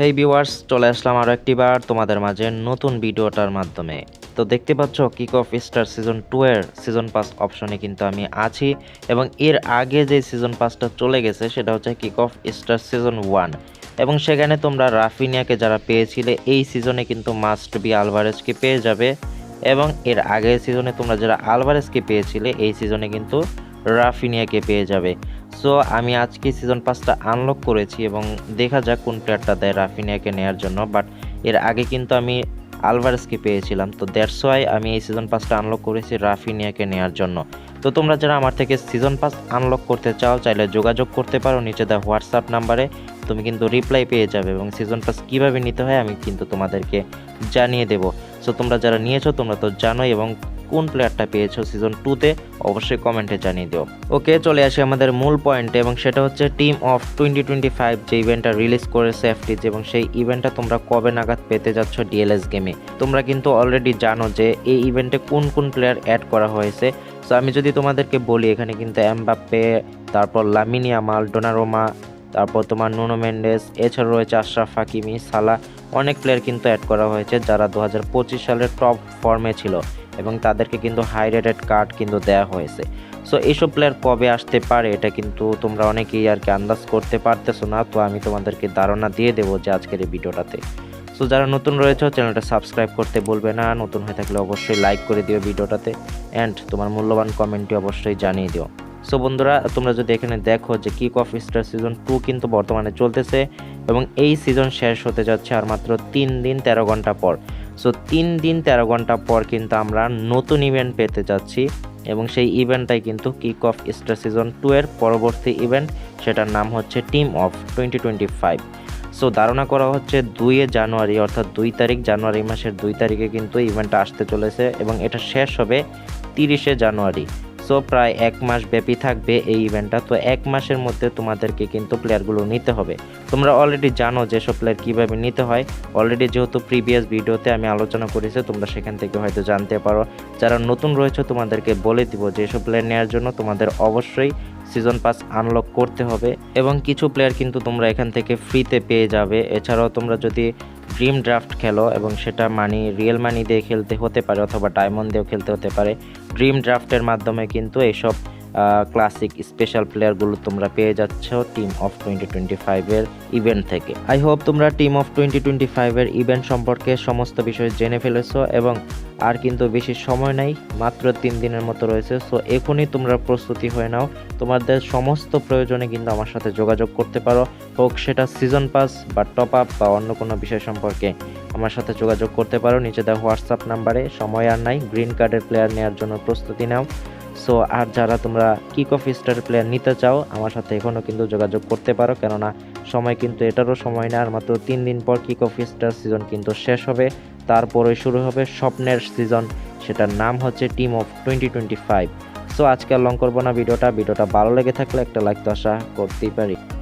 হেই viewers চলে আসলাম আরও একটিবার তোমাদের মাঝে নতুন ভিডিওটার মাধ্যমে। তো দেখতে পাচ্ছ kick off star season two এর সিজন পাস অপশনে কিন্তু আমি আছি এবং এর আগে যে সিজন পাসটা চলে গেছে, সেটা হচ্ছে kick off star season one এবং সেখানে তোমরা রাফিনিয়াকে যারা পেয়েছিলে, এই সিজনে কিন্তু মাস্ট বি আলভারেজকে পেয়ে যাবে। এবং এর আগের সিজনে তোমরা যারা আলভারেজকে পেয়েছিলে, এই সিজনে কিন্তু রাফিনিয়াকে পেয়ে যাবে। সো আমি আজকে সিজন পাসটা আনলক করেছি এবং দেখা যাক কোন প্লেয়ারটা দেয় রাফিনিয়াকে নেওয়ার জন্য বাট এর আগে কিন্তু আমি আলভারেসকে পেয়েছিলাম, তো দ্যাটস ওয়াই আমি এই সিজন পাসটা আনলক করেছি রাফিনিয়াকে নেওয়ার জন্য। তো তোমরা যারা আমার থেকে সিজন পাস আনলক করতে চাও, চাইলে যোগাযোগ করতে পারো নিচে দেওয়া হোয়াটসঅ্যাপ নাম্বারে তুমি কিন্তু রিপ্লাই পেয়ে যাবে এবং সিজন পাস কীভাবে নিতে হয় আমি কিন্তু তোমাদেরকে জানিয়ে দেবো। সো তোমরা যারা নিয়েছো, তোমরা তো জানোই এবং কোন প্লেয়ারটা পেয়েছ সিজন টুতে অবশ্যই কমেন্টে জানিয়ে দিও। ওকে চলে আসি আমাদের মূল পয়েন্টে এবং সেটা হচ্ছে team of twenty twenty five যে ইভেন্টটা রিলিজ করেছে এফটিজ এবং সেই ইভেন্টটা তোমরা কবে নাগাদ পেতে যাচ্ছ ডিএলএস গেমে তোমরা কিন্তু অলরেডি জানো যে এই ইভেন্টে কোন কোন প্লেয়ার অ্যাড করা হয়েছে। সো আমি যদি তোমাদেরকে বলি, এখানে কিন্তু এমবাপ্পে তারপর লামিনি আমাল ডোনারোমা তারপর তোমার নুনো মেন্ডেস এছাড়াও রয়েছে আশরাফ হাকিমি সালা অনেক প্লেয়ার কিন্তু অ্যাড করা হয়েছে যারা দু হাজার পঁচিশ সালের টপ ফর্মে ছিল। এবং তাদেরকে কিন্তু হাই রেটেড কার্ড কিন্তু দেওয়া হয়েছে। সো এইসব প্লেয়ার কবে আসতে পারে, এটা কিন্তু তোমরা অনেকেই আর কি আন্দাজ করতে পারতেছো না। তো আমি তোমাদেরকে ধারণা দিয়ে দেবো যে আজকের এই ভিডিওটাতে। সো যারা নতুন রয়েছে, চ্যানেলটা সাবস্ক্রাইব করতে বলবে না। নতুন হয়ে থাকলে অবশ্যই লাইক করে দিও ভিডিওটাতে অ্যান্ড তোমার মূল্যবান কমেন্টটি অবশ্যই জানিয়ে দিও। সো বন্ধুরা, তোমরা যদি এখানে দেখো যে kick off star season two কিন্তু বর্তমানে চলতেছে এবং এই সিজন শেষ হতে যাচ্ছে আর মাত্র তিন দিন তেরো ঘণ্টা পর। সো তিন দিন তেরো ঘণ্টা পর কিন্তু আমরা নতুন ইভেন্ট পেতে যাচ্ছি এবং সেই ইভেন্টটাই কিন্তু kick off star season two এর পরবর্তী ইভেন্ট সেটার নাম হচ্ছে team of twenty twenty five so ধারণা করা হচ্ছে দুইয়ে জানুয়ারি, অর্থাৎ দুই তারিখ, জানুয়ারি মাসের দুই তারিখে কিন্তু ইভেন্টটা আসতে চলেছে এবং এটা শেষ হবে তিরিশে জানুয়ারি। সো প্রায় এক মাস ব্যাপী থাকবে এই ইভেন্টটা তো এক মাসের মধ্যে তোমাদেরকে কিন্তু প্লেয়ারগুলো নিতে হবে। তোমরা অলরেডি জানো যে সব প্লেয়ার কীভাবে নিতে হয়। অলরেডি যেহেতু প্রিভিয়াস ভিডিওতে আমি আলোচনা করেছি, তোমরা সেখান থেকে হয়তো জানতে পারো। যারা নতুন রয়েছে, তোমাদেরকে বলে দিব যে এসব প্লেয়ার নেওয়ার জন্য তোমাদের অবশ্যই সিজন পাস আনলক করতে হবে। এবং কিছু প্লেয়ার কিন্তু তোমরা এখান থেকে ফ্রিতে পেয়ে যাবে। এছাড়াও তোমরা যদি ড্রিম ড্রাফট খেলো এবং সেটা মানি রিয়েল মানি দিয়ে খেলতে হতে পারে অথবা ডায়মন্ড দিয়েও খেলতে হতে পারে। ড্রিম ড্রাফটের মাধ্যমে কিন্তু এইসব ক্লাসিক স্পেশাল প্লেয়ারগুলো তোমরা পেয়ে যাচ্ছ টিম অফ টোয়েন্টি টোয়েন্টি ফাইভের ইভেন্ট থেকে। আই হোপ তোমরা টিম অফ টোয়েন্টি টোয়েন্টি ফাইভের ইভেন্ট সম্পর্কে সমস্ত বিষয় জেনে ফেলেছো এবং আর কিন্তু বেশি সময় নাই, মাত্র তিন দিনের মতো রয়েছে। সো এখনই তোমরা প্রস্তুতি হয়ে নাও। তোমাদের সমস্ত প্রয়োজনে কিন্তু আমার সাথে যোগাযোগ করতে পারো। হোক সেটা সিজন পাস বা টপ আপ বা অন্য কোনো বিষয় সম্পর্কে আমার সাথে যোগাযোগ করতে পারো। নিচে দেওয়া হোয়াটসঅ্যাপ নাম্বারে সময় আর নাই। গ্রিন কার্ডের প্লেয়ার নেওয়ার জন্য প্রস্তুতি নাও। সো আর যারা তোমরা কিক অফ স্টার প্লেয়ার নিতে চাও, আমার সাথে এখনও কিন্তু যোগাযোগ করতে পারো। কেননা সময় কিন্তু এটারও সময় না, আর মাত্র তিন দিন পর কিক অফ স্টার সিজন কিন্তু শেষ হবে। তারপরে শুরু হবে স্বপ্নের সিজন সেটার নাম হচ্ছে team of twenty twenty five so আজকে আর লং করব না ভিডিওটা। ভিডিওটা ভালো লেগে থাকলে একটা লাইক তো আশা করতেই পারি।